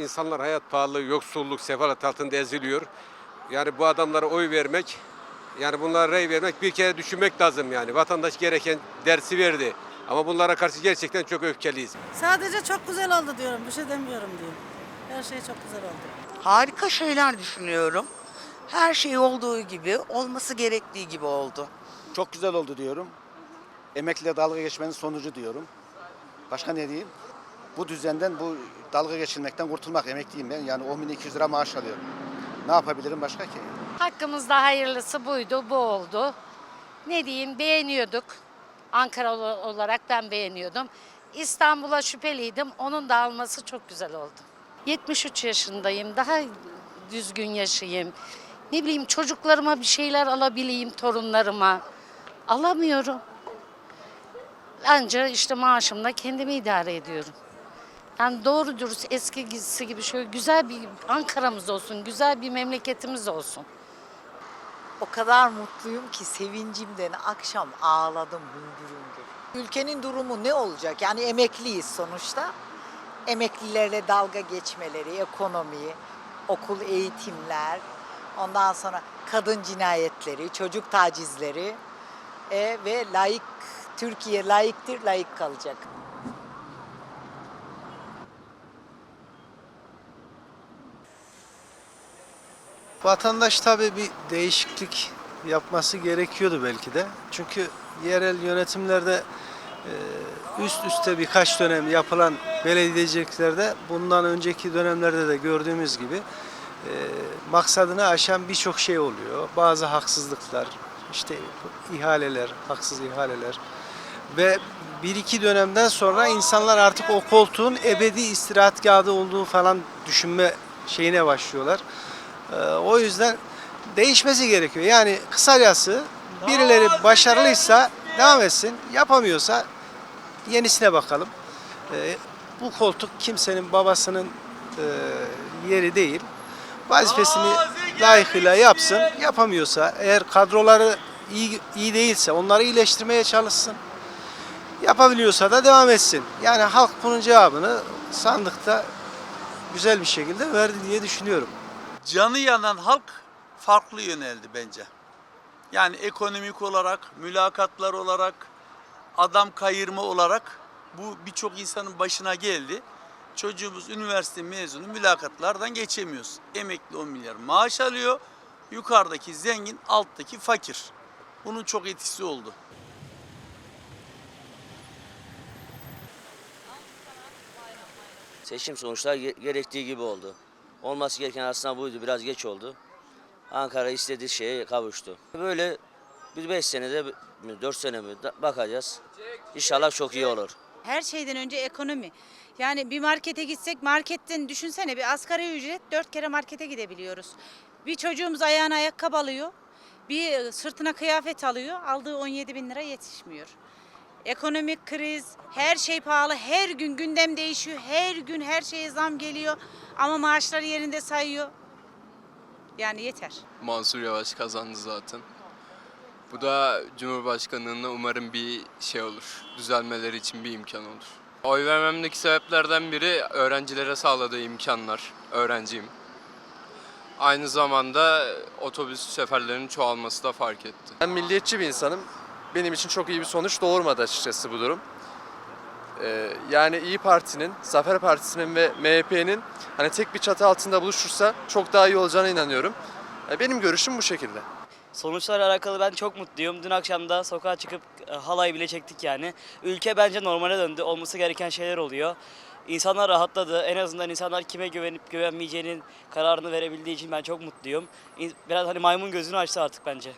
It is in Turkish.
İnsanlar hayat pahalılığı, yoksulluk, sefalet altında eziliyor. Yani bu adamlara oy vermek, yani bunlara rey vermek bir kere düşünmek lazım yani. Vatandaş gereken dersi verdi. Ama bunlara karşı gerçekten çok öfkeliyiz. Sadece çok güzel oldu diyorum. Bir şey demiyorum diyorum. Her şey çok güzel oldu. Harika şeyler düşünüyorum. Her şey olduğu gibi, olması gerektiği gibi oldu. Çok güzel oldu diyorum. Emekliyle dalga geçmenin sonucu diyorum. Başka ne diyeyim? Bu düzenden, bu dalga geçilmekten kurtulmak emekliyim ben. Yani 10.200 lira maaş alıyorum. Ne yapabilirim başka ki? Hakkımızda hayırlısı buydu, bu oldu. Ne diyeyim beğeniyorduk. Ankara ol- olarak ben beğeniyordum. İstanbul'a şüpheliydim. Onun da alması çok güzel oldu. 73 yaşındayım. Daha düzgün yaşayayım. Ne bileyim çocuklarıma bir şeyler alabileyim torunlarıma. Alamıyorum. Anca işte maaşımla kendimi idare ediyorum. Yani doğru dürüst eskisi gibi şöyle güzel bir Ankara'mız olsun, güzel bir memleketimiz olsun. O kadar mutluyum ki sevincimden akşam ağladım hüngür hüngür. Ülkenin durumu ne olacak? Yani emekliyiz sonuçta. Emeklilerle dalga geçmeleri, ekonomi, okul eğitimler, ondan sonra kadın cinayetleri, çocuk tacizleri e, ve layık Türkiye layıktır, layık kalacak. Vatandaş tabii bir değişiklik yapması gerekiyordu belki de. Çünkü yerel yönetimlerde e, üst üste birkaç dönem yapılan belediyeciliklerde bundan önceki dönemlerde de gördüğümüz gibi e, maksadını aşan birçok şey oluyor. Bazı haksızlıklar, işte ihaleler, haksız ihaleler ve bir iki dönemden sonra insanlar artık o koltuğun ebedi istirahatgahı olduğu falan düşünme şeyine başlıyorlar. Ee, o yüzden değişmesi gerekiyor. Yani kısacası birileri başarılıysa devam etsin, yapamıyorsa yenisine bakalım. Ee, bu koltuk kimsenin babasının e, yeri değil. Vazifesini layıkıyla yapsın. Yapamıyorsa eğer kadroları iyi, iyi değilse onları iyileştirmeye çalışsın. Yapabiliyorsa da devam etsin. Yani halk bunun cevabını sandıkta güzel bir şekilde verdi diye düşünüyorum. Canı yanan halk farklı yöneldi bence. Yani ekonomik olarak, mülakatlar olarak, adam kayırma olarak bu birçok insanın başına geldi. Çocuğumuz üniversite mezunu mülakatlardan geçemiyoruz. Emekli 10 milyar maaş alıyor. Yukarıdaki zengin, alttaki fakir. Bunun çok etkisi oldu. Seçim sonuçlar ge- gerektiği gibi oldu. Olması gereken aslında buydu. Biraz geç oldu. Ankara istediği şeye kavuştu. Böyle bir beş senede, mi, dört sene mi bakacağız. İnşallah çok iyi olur. Her şeyden önce ekonomi. Yani bir markete gitsek marketten düşünsene bir asgari ücret dört kere markete gidebiliyoruz. Bir çocuğumuz ayağına ayakkabı alıyor. Bir sırtına kıyafet alıyor. Aldığı 17 bin lira yetişmiyor. Ekonomik kriz, her şey pahalı, her gün gündem değişiyor. Her gün her şeye zam geliyor. Ama maaşları yerinde sayıyor. Yani yeter. Mansur Yavaş kazandı zaten. Bu da Cumhurbaşkanlığına umarım bir şey olur. Düzelmeleri için bir imkan olur. Oy vermemdeki sebeplerden biri öğrencilere sağladığı imkanlar. Öğrenciyim. Aynı zamanda otobüs seferlerinin çoğalması da fark etti. Ben milliyetçi bir insanım. Benim için çok iyi bir sonuç doğurmadı açıkçası bu durum. Ee, yani İyi Parti'nin, Zafer Partisi'nin ve MHP'nin hani tek bir çatı altında buluşursa çok daha iyi olacağına inanıyorum. Ee, benim görüşüm bu şekilde. Sonuçlarla alakalı ben çok mutluyum. Dün akşam da sokağa çıkıp e, halay bile çektik yani. Ülke bence normale döndü. Olması gereken şeyler oluyor. İnsanlar rahatladı. En azından insanlar kime güvenip güvenmeyeceğinin kararını verebildiği için ben çok mutluyum. Biraz hani maymun gözünü açtı artık bence.